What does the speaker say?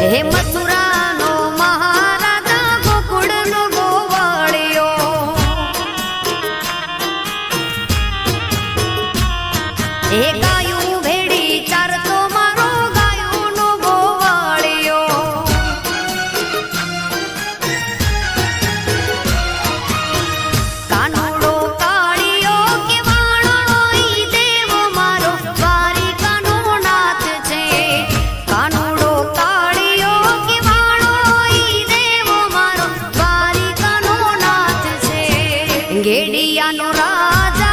હે મથુરાનો મહારાજા ગોકુળનો ગોવાળિયો. એ ગેડિયાનો રાજા